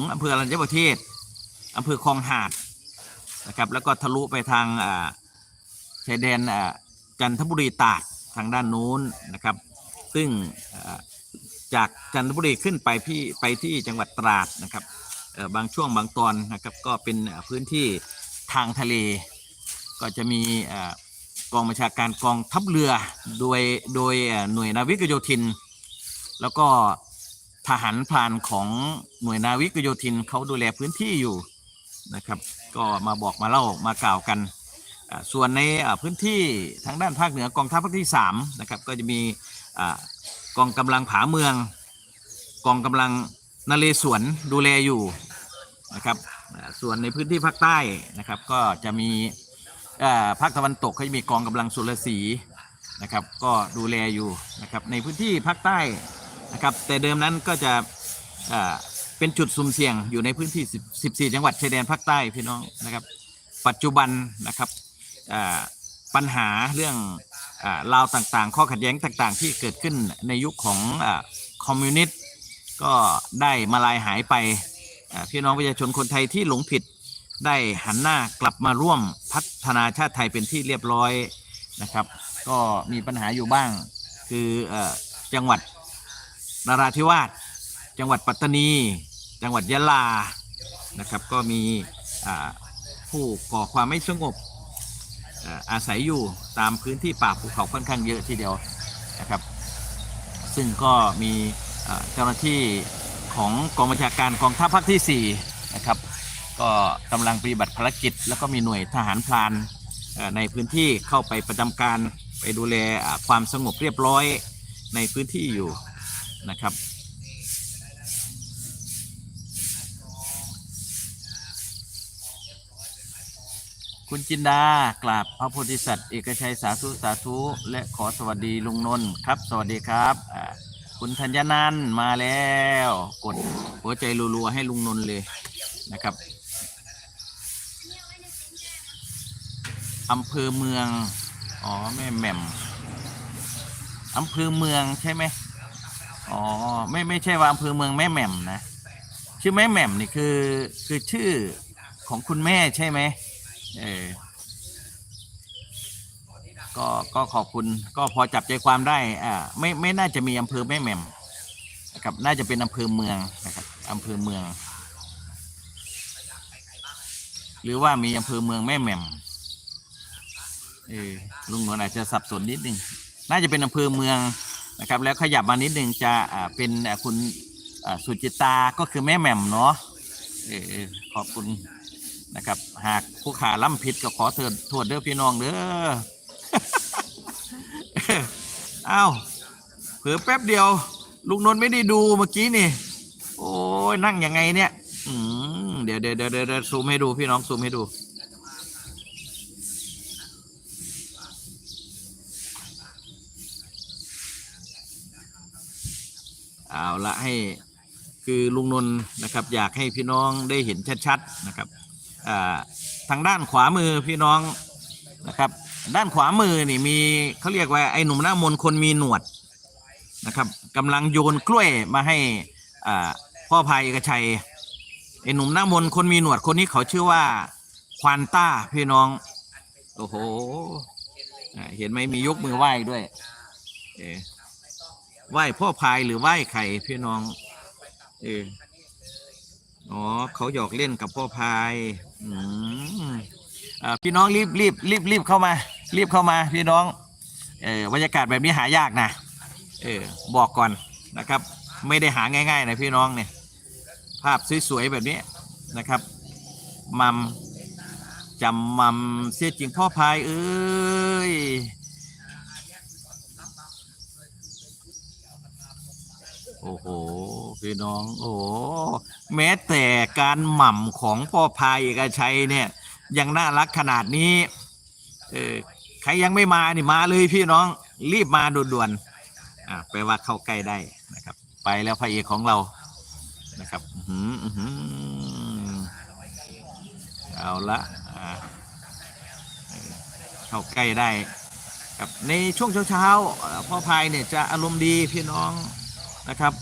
งอำเภออรัญญประเทศอำเภอคลองหาดนะครับ แล้วก็ทะลุไปทางชายแดนจันทบุรีตราดทางด้านนู้นนะครับ ซึ่งจากจันทบุรีขึ้นไปพี่ไปที่จังหวัดตราดนะครับบางช่วงบางตอนนะครับก็เป็นพื้นที่ทางทะเล ก็จะมีกองบัญชาการกองทัพเรือโดยโดยหน่วยนาวิกโยธิน แล้วก็ ทหารพรานของหน่วยนาวิกโยธินเขาดูแลพื้นที่อยู่นะครับ ก็มาบอกมาเล่ามากล่าวกัน ส่วนในพื้นที่ทางด้านภาคเหนือกองทัพภาคที่3นะครับก็จะมีกองกำลังผาเมือง กองกำลังนเรศวรดูแลอยู่นะครับส่วนในพื้นที่ภาคใต้นะครับก็จะมีภาคตะวันตกก็จะมีกองกำลังสุรศรีนะครับก็ดูแลอยู่นะครับในพื้นที่ภาคใต้ นะครับแต่เดิมนั้นก็จะเป็นจุดสุ่มเสี่ยงอยู่ในพื้นที่ 14 จังหวัดชายแดนภาคใต้พี่น้องนะครับปัจจุบันนะครับปัญหาเรื่องราวต่างๆ ข้อขัดแย้งต่างๆ ที่เกิดขึ้นในยุคของอคอมมิวนิสต์ก็ได้มาลายหายไปพี่น้องประชาชนคนไทยที่หลงผิดได้หันหน้ากลับมาร่วมพัฒนาชาติไทยเป็นที่เรียบร้อยนะครับ ก็มีปัญหาอยู่บ้างคืออจังหวัด นราธิวาสจังหวัดปัตตานี จังหวัดยะลานะครับ ก็มีผู้ก่อความไม่สงบอาศัยอยู่ตามพื้นที่ป่าภูเขาค่อนข้างเยอะทีเดียวนะครับ ซึ่งก็มีเจ้าหน้าที่ของกองบัญชาการกองทัพภาคที่4นะครับก็กำลังปฏิบัติภารกิจ แล้วก็มีหน่วยทหารพรานในพื้นที่เข้าไปประจำการไปดูแลความสงบเรียบร้อยในพื้นที่อยู่ นะครับ คุณจินดากราบพระโพธิสัตว์เอกชัยสาธุสาธุและขอสวัสดีลุงนนท์ครับ สวัสดีครับคุณธัญนันมาแล้ว กดหัวใจรัวๆให้ลุงนนท์เลยนะครับอำเภอเมือง อ๋อ แม่แหม่มอำเภอเมืองใช่ไหม อ๋อไม่ไม่ใช่ว่าอำเภอเมืองแม่แหม่มนะ ชื่อแม่แหม่มนี่คือคือชื่อของคุณแม่ใช่ไหมเออก็ก็ขอบคุณก็พอจับใจความได้อ่าไม่ไม่น่าจะมีอำเภอแม่แหม่มนะครับน่าจะเป็นอำเภอเมืองนะครับอำเภอเมือง หรือว่ามีอำเภอเมืองแม่แหม่มเออลุงหนวลอาจจะสับสนนิดนึงน่าจะเป็นอำเภอเมือง นะครับแล้วขยับมานิดนึงจะอ่าเป็นคุณสุจิตาก็คือแม่แหม่มเนาะขอบคุณนะครับ หากผู้ขาล้ำผิดก็ขอเถิดโทษเด้อพี่น้องเด้อเอ้าเผื่อแป๊บเดียว ลุงนนท์ไม่ได้ดูเมื่อกี้นี่ โอ้ยนั่งยังไงเนี่ย อืมเดี๋ยวเดี๋ยวเดี๋ยวเดี๋ยวซูมให้ดูพี่น้องซูมให้ดู เอาละให้คือลุงนนท์นะครับอยากให้พี่น้องได้เห็นชัดๆนะครับทางด้านขวามือพี่น้องนะครับ ด้านขวามือนี่มีเขาเรียกว่าไอ้หนุ่มหน้ามนคนมีหนวดนะครับกำลังโยนกล้วยมาให้พ่อพายเอกชัยไอ้หนุ่มหน้ามนคนมีหนวดคนนี้เขาชื่อว่าควานต้าพี่น้องโอ้โหเห็นไหมมียกมือไหว้ด้วยเอ ไหว้พ่อพายหรือไหว้ไข่พี่น้องเอออ๋อเขาหยอกเล่นกับพ่อพายอืมอ่าพี่น้องรีบรีบรีบรีบเข้ามา รีบเข้ามา พี่น้องเออบรรยากาศแบบนี้หายากนะเออบอกก่อนนะครับ ไม่ได้หาง่าย ๆ นะพี่น้องเนี่ย ภาพสวยๆแบบนี้นะครับมัมจำมัมเสียจริงพ่อพายเอ้ย โอ้โหพี่น้อง โอ้โหแม้แต่การหม่ำของพ่อพายเอกชัยเนี่ย ยังน่ารักขนาดนี้ เออใครยังไม่มานี่มาเลยพี่น้อง รีบมาด่วนๆอ่าแปลว่าเข้าใกล้ได้นะครับ ไปแล้วพระเอกของเรานะครับอือเอาละอ่าเข้าใกล้ได้ครับในช่วงเช้าๆพ่อพายเนี่ยจะอารมณ์ดีพี่น้อง นะครับ